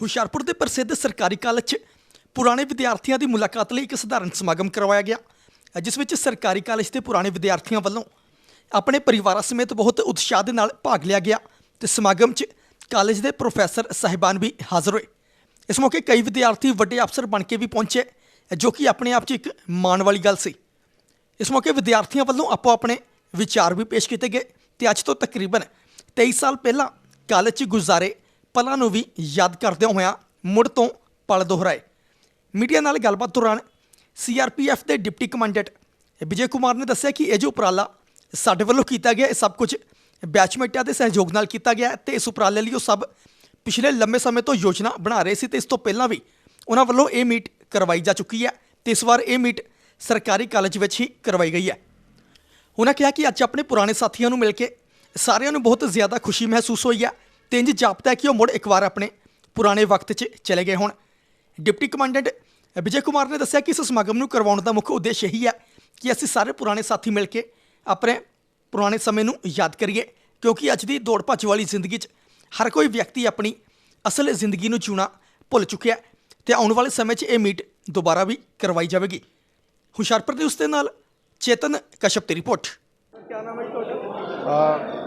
ਹੁਸ਼ਿਆਰਪੁਰ ਦੇ ਪ੍ਰਸਿੱਧ ਸਰਕਾਰੀ ਕਾਲਜ 'ਚ ਪੁਰਾਣੇ ਵਿਦਿਆਰਥੀਆਂ ਦੀ ਮੁਲਾਕਾਤ ਲਈ ਇੱਕ ਸਧਾਰਨ ਸਮਾਗਮ ਕਰਵਾਇਆ ਗਿਆ, ਜਿਸ ਵਿੱਚ ਸਰਕਾਰੀ ਕਾਲਜ ਦੇ ਪੁਰਾਣੇ ਵਿਦਿਆਰਥੀਆਂ ਵੱਲੋਂ ਆਪਣੇ ਪਰਿਵਾਰਾਂ ਸਮੇਤ ਬਹੁਤ ਉਤਸ਼ਾਹ ਦੇ ਨਾਲ ਭਾਗ ਲਿਆ ਗਿਆ ਤੇ ਸਮਾਗਮ 'ਚ ਕਾਲਜ ਦੇ ਪ੍ਰੋਫੈਸਰ ਸਾਹਿਬਾਨ ਵੀ ਹਾਜ਼ਰ ਹੋਏ। ਇਸ ਮੌਕੇ ਕਈ ਵਿਦਿਆਰਥੀ ਵੱਡੇ ਅਫਸਰ ਬਣ ਕੇ ਵੀ ਪਹੁੰਚੇ, ਜੋ ਕਿ ਆਪਣੇ ਆਪ 'ਚ ਇੱਕ ਮਾਣ ਵਾਲੀ ਗੱਲ ਸੀ। ਇਸ ਮੌਕੇ ਵਿਦਿਆਰਥੀਆਂ ਵੱਲੋਂ ਆਪੋ ਆਪਣੇ ਵਿਚਾਰ ਵੀ ਪੇਸ਼ ਕੀਤੇ ਗਏ ਤੇ ਅੱਜ ਤੋਂ ਤਕਰੀਬਨ 23 ਸਾਲ ਪਹਿਲਾਂ ਕਾਲਜ 'ਚ ਗੁਜ਼ਾਰੇ ਪਲਾਂ ਨੂੰ ਵੀ ਯਾਦ ਕਰਦਿਆਂ ਹੋਇਆਂ ਮੁੜ ਤੋਂ ਪਲ ਦੁਹਰਾਏ। ਮੀਡੀਆ ਨਾਲ ਗੱਲਬਾਤ ਦੌਰਾਨ ਸੀਆਰਪੀਐਫ ਦੇ ਡਿਪਟੀ ਕਮਾਂਡੈਂਟ ਵਿਜੇ ਕੁਮਾਰ ਨੇ ਦੱਸਿਆ ਕਿ ਇਹ ਜੋ ਉਪਰਾਲਾ ਸਾਡੇ ਵੱਲੋਂ ਕੀਤਾ ਗਿਆ, ਇਹ ਸਭ ਕੁਝ ਬੈਚਮੇਟਾਂ ਦੇ ਸਹਿਯੋਗ ਨਾਲ ਕੀਤਾ ਗਿਆ ਹੈ ਤੇ ਇਸ ਉਪਰਾਲੇ ਲਈ ਉਹ ਸਭ ਪਿਛਲੇ ਲੰਮੇ ਸਮੇਂ ਤੋਂ ਯੋਜਨਾ ਬਣਾ ਰਹੇ ਸੀ ਤੇ ਇਸ ਤੋਂ ਪਹਿਲਾਂ ਵੀ ਉਹਨਾਂ ਵੱਲੋਂ ਇਹ ਮੀਟ ਕਰਵਾਈ ਜਾ ਚੁੱਕੀ ਹੈ ਤੇ ਇਸ ਵਾਰ ਇਹ ਮੀਟ ਸਰਕਾਰੀ ਕਾਲਜ ਵਿੱਚ ਹੀ ਕਰਵਾਈ ਗਈ ਹੈ। ਉਹਨਾਂ ਕਿਹਾ ਕਿ ਅੱਜ ਆਪਣੇ ਪੁਰਾਣੇ ਸਾਥੀਆਂ ਨੂੰ ਮਿਲ ਕੇ ਸਾਰਿਆਂ ਨੂੰ ਬਹੁਤ ਜ਼ਿਆਦਾ ਖੁਸ਼ੀ ਮਹਿਸੂਸ ਹੋਈ ਹੈ ਤੇ ਇੰਜ ਜਾਪਦਾ ਕਿ ਉਹ ਮੁੜ ਇੱਕ ਵਾਰ ਆਪਣੇ ਪੁਰਾਣੇ ਵਕਤ 'ਚ ਚਲੇ ਗਏ ਹੋਣ। ਡਿਪਟੀ ਕਮਾਂਡੈਂਟ ਵਿਜੇ ਕੁਮਾਰ ਨੇ ਦੱਸਿਆ ਕਿ ਇਸ ਸਮਾਗਮ ਨੂੰ ਕਰਵਾਉਣ ਦਾ ਮੁੱਖ ਉਦੇਸ਼ ਇਹੀ ਹੈ ਕਿ ਅਸੀਂ ਸਾਰੇ ਪੁਰਾਣੇ ਸਾਥੀ ਮਿਲ ਕੇ ਆਪਣੇ ਪੁਰਾਣੇ ਸਮੇਂ ਨੂੰ ਯਾਦ ਕਰੀਏ ਕਿਉਂਕਿ ਅੱਜ ਦੀ ਦੌੜ ਭੱਜ ਵਾਲੀ ਜ਼ਿੰਦਗੀ 'ਚ ਹਰ ਕੋਈ ਵਿਅਕਤੀ ਆਪਣੀ ਅਸਲ ਜ਼ਿੰਦਗੀ ਨੂੰ ਜਿਉਣਾ ਭੁੱਲ ਚੁੱਕਿਆ ਹੈ ਤੇ ਆਉਣ ਵਾਲੇ ਸਮੇਂ 'ਚ ਇਹ ਮੀਟ ਦੁਬਾਰਾ ਵੀ ਕਰਵਾਈ ਜਾਵੇਗੀ। ਹੁਸ਼ਿਆਰਪੁਰ ਦੇ ਉਸ ਦੇ ਨਾਲ ਚੇਤਨ ਕਸ਼ਪ ਦੀ ਰਿਪੋਰਟ।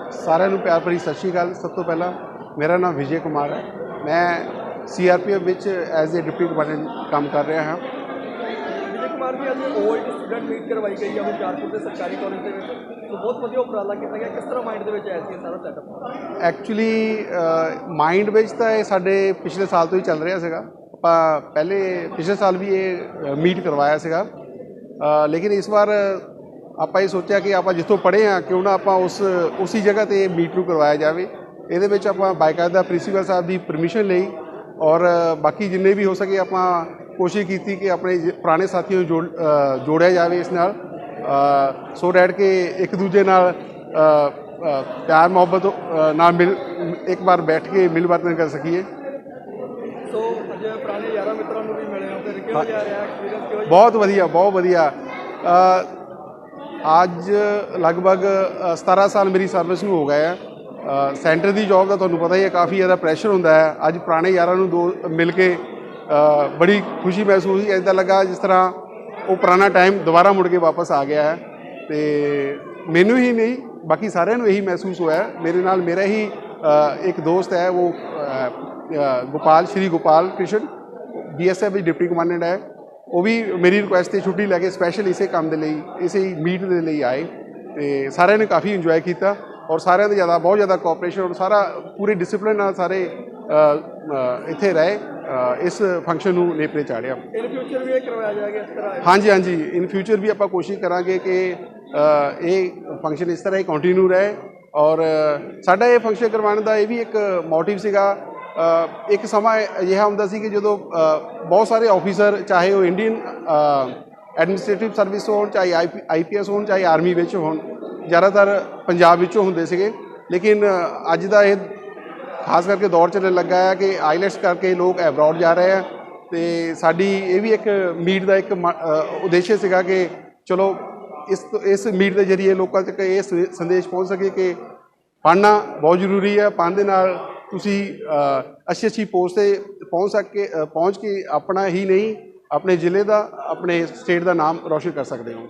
ਅ, ਸਾਰਿਆਂ ਨੂੰ ਪਿਆਰ ਭਰੀ ਸਤਿ ਸ਼੍ਰੀ ਅਕਾਲ। ਸਭ ਤੋਂ ਪਹਿਲਾਂ ਮੇਰਾ ਨਾਮ ਵਿਜੇ ਕੁਮਾਰ ਹੈ। ਮੈਂ ਸੀਆਰਪੀਐਫ ਵਿੱਚ ਐਜ਼ ਅ ਡਿਪਟੀ ਕਮਾਂਡੈਂਟ ਕੰਮ ਕਰ ਰਿਹਾ ਹਾਂ। ਵਿਜੇ ਕੁਮਾਰ ਜੀ ਅੱਜ 올ਡ ਸਟੂਡੈਂਟ ਮੀਟ ਕਰਵਾਈ ਗਈ ਹੈ ਹੁਸ਼ਿਆਰਪੁਰ ਦੇ ਸਰਕਾਰੀ ਕਾਲਜ ਦੇ ਵਿੱਚ। ਬਹੁਤ ਵਧੀਆ ਉਪਰਾਲਾ ਕੀਤਾ ਗਿਆ। ਕਿਸ ਤਰ੍ਹਾਂ ਮਾਈਂਡ ਦੇ ਵਿੱਚ ਆਇਆ ਸੀ ਸਾਰਾ ਸੈਟਅਪ ਐਕਚੁਅਲੀ ਮਾਈਂਡ ਵਿੱਚ ਤਾਂ ਇਹ ਸਾਡੇ ਪਿਛਲੇ ਸਾਲ ਤੋਂ ਹੀ ਚੱਲ ਰਿਹਾ ਸੀਗਾ। ਆਪਾਂ ਪਹਿਲੇ ਪਿਛਲੇ ਸਾਲ ਵੀ ਇਹ ਮੀਟ ਕਰਵਾਇਆ ਸੀਗਾ। ਲੇਕਿਨ ਇਸ ਵਾਰ ਆਪਾਂ ਇਹ ਸੋਚਿਆ ਕਿ ਆਪਾਂ ਜਿੱਥੋਂ ਪੜ੍ਹੇ ਆ ਕਿਉਂ ਨਾ ਆਪਾਂ ਉਸ ਉਸੇ ਜਗ੍ਹਾ ਤੇ ਮੀਟ ਨੂੰ ਕਰਵਾਇਆ ਜਾਵੇ। ਇਹਦੇ ਵਿੱਚ ਆਪਾਂ ਬਾਕਾਇਦਾ ਪ੍ਰਿੰਸੀਪਲ ਸਾਹਿਬ ਦੀ ਪਰਮਿਸ਼ਨ ਲਈ ਔਰ ਬਾਕੀ ਜਿੰਨੇ ਵੀ ਹੋ ਸਕੇ ਆਪਾਂ ਕੋਸ਼ਿਸ਼ ਕੀਤੀ ਕਿ ਆਪਣੇ ਪੁਰਾਣੇ ਸਾਥੀਆਂ ਨੂੰ ਜੋੜਿਆ ਜਾਵੇ ਇਸ ਨਾਲ। ਸੋ ਡੈਟ ਕਿ ਇੱਕ ਦੂਜੇ ਨਾਲ ਪਿਆਰ ਮੁਹੱਬਤ ਨਾਲ ਮਿਲ ਇੱਕ ਵਾਰ ਬੈਠ ਕੇ ਮਿਲ ਵਰਤਨ ਕਰ ਸਕੀਏ। ਸੋ ਅੱਜ ਪੁਰਾਣੇ ਯਾਰਾਂ ਮਿੱਤਰਾਂ ਨੂੰ ਵੀ ਮਿਲੇ ਹੋ ਫਿਰ ਕਿਹੋ ਜਿਹਾ ਰਿਹਾ? ਐਕਸਪੀਰੀਅੰਸ ਕਿਹੋ ਬਹੁਤ ਵਧੀਆ ਬਹੁਤ ਵਧੀਆ। ਅੱਜ ਲਗਭਗ ਅ, 17 ਸਾਲ ਮੇਰੀ ਸਰਵਿਸ ਨੂੰ ਹੋ ਗਏ ਆ। ਸੈਂਟਰ ਦੀ ਜੌਬ ਦਾ ਤੁਹਾਨੂੰ ਪਤਾ ਹੀ ਹੈ, ਕਾਫੀ ਜ਼ਿਆਦਾ ਪ੍ਰੈਸ਼ਰ ਹੁੰਦਾ ਹੈ। ਅੱਜ ਪੁਰਾਣੇ ਯਾਰਾਂ ਨੂੰ ਦੋ ਮਿਲ ਕੇ ਬੜੀ ਖੁਸ਼ੀ ਮਹਿਸੂਸ ਹੋਈ। ਐਦਾਂ ਲੱਗਾ ਜਿਸ ਤਰ੍ਹਾਂ ਉਹ ਪੁਰਾਣਾ ਟਾਈਮ ਦੁਬਾਰਾ ਮੁੜ ਕੇ ਵਾਪਸ ਆ ਗਿਆ ਹੈ। ਤੇ ਮੈਨੂੰ ਹੀ ਨਹੀਂ, ਬਾਕੀ ਸਾਰਿਆਂ ਨੂੰ ਇਹੀ ਮਹਿਸੂਸ ਹੋਇਆ ਮੇਰੇ ਨਾਲ ਮੇਰਾ ਹੀ ਇੱਕ ਦੋਸਤ ਹੈ, ਉਹ ਗੋਪਾਲ, ਸ਼੍ਰੀ ਗੋਪਾਲ ਕ੍ਰਿਸ਼ਨ ਬੀਐਸਐਫ ਦੀ ਡਿਪਟੀ ਕਮਾਂਡੈਂਟ ਹੈ। ਉਹ ਵੀ ਮੇਰੀ ਰਿਕੁਐਸਟ ਤੇ ਛੁੱਟੀ ਲੈ ਕੇ ਸਪੈਸ਼ਲ ਇਸੇ ਕੰਮ ਦੇ ਲਈ, ਇਸੇ ਮੀਟ ਦੇ ਲਈ ਆਏ। ਤੇ ਸਾਰਿਆਂ ਨੇ ਕਾਫੀ ਇੰਜੋਏ ਕੀਤਾ। ਔਰ ਸਾਰਿਆਂ ਦਾ ਜ਼ਿਆਦਾ ਬਹੁਤ ਜ਼ਿਆਦਾ ਕੋਆਪਰੇਸ਼ਨ ਔਰ ਸਾਰਾ ਪੂਰੇ ਡਿਸਪਲਿਨ ਨਾਲ ਸਾਰੇ ਇੱਥੇ ਰਹੇ ਇਸ ਫੰਕਸ਼ਨ ਨੂੰ ਨੇਪਰੇ ਚਾੜਿਆ। ਇਨ ਫਿਊਚਰ ਵੀ ਇਹ ਕਰਵਾਇਆ ਜਾਏਗਾ ਇਸ ਤਰ੍ਹਾਂ? ਹਾਂਜੀ ਹਾਂਜੀ। ਇਨ ਫਿਊਚਰ ਵੀ ਆਪਾਂ ਕੋਸ਼ਿਸ਼ ਕਰਾਂਗੇ ਕਿ ਇਹ ਫੰਕਸ਼ਨ ਇਸ ਤਰ੍ਹਾਂ ਹੀ ਕੰਟੀਨਿਊ ਰਹੇ। ਔਰ ਸਾਡਾ ਇਹ ਫੰਕਸ਼ਨ ਕਰਵਾਉਣ ਦਾ ਇਹ ਵੀ ਇੱਕ ਮੋਟਿਵ ਸੀਗਾ। ਇੱਕ ਸਮਾਂ ਅਜਿਹਾ ਹੁੰਦਾ ਸੀ ਕਿ ਜਦੋਂ ਬਹੁਤ ਸਾਰੇ ਆਫੀਸਰ ਚਾਹੇ ਉਹ ਇੰਡੀਅਨ ਐਡਮਿਨਿਸਟ੍ਰੇਟਿਵ ਸਰਵਿਸ ਹੋਣ ਚਾਹੇ ਆਈਪੀਐਸ ਹੋਣ ਚਾਹੇ ਆਰਮੀ ਵਿੱਚ ਹੋਣ ਜ਼ਿਆਦਾਤਰ ਪੰਜਾਬ ਵਿੱਚੋਂ ਹੁੰਦੇ ਸੀਗੇ। ਲੇਕਿਨ ਅੱਜ ਦਾ ਇਹ ਖਾਸ ਕਰਕੇ ਦੌਰ ਚੱਲਣ ਲੱਗਾ ਹੈ ਕਿ ਆਈਲੈਟਸ ਕਰਕੇ ਲੋਕ ਐਬਰੋਡ ਜਾ ਰਹੇ ਆ ਤੇ ਸਾਡੀ ਇਹ ਵੀ ਇੱਕ ਮੀਟ ਦਾ ਇੱਕ ਮ- ਉਦੇਸ਼ ਸੀਗਾ ਕਿ ਚਲੋ ਇਸ ਤੋਂ- ਇਸ ਮੀਟ ਦੇ ਜਰੀਏ ਲੋਕਾਂ ਤੱਕ ਇਹ ਸ- ਸੰਦੇਸ਼ ਪਹੁੰਚ ਸਕੇ ਕਿ ਪੜ੍ਹਨਾ ਬਹੁਤ ਜ਼ਰੂਰੀ ਹੈ। ਪੜ੍ਹਨ ਦੇ ਨਾਲ ਤੁਸੀਂ ਅੱਛੀ ਅੱਛੀ ਪੋਸਟ ਤੇ ਪਹੁੰਚ ਸਕੇ ਪਹੁੰਚ ਕੇ ਆਪਣਾ ਹੀ ਨਹੀਂ, ਆਪਣੇ ਜ਼ਿਲ੍ਹੇ ਦਾ, ਆਪਣੇ ਸਟੇਟ ਦਾ ਨਾਮ ਰੌਸ਼ਨ ਕਰ ਸਕਦੇ ਹੋ।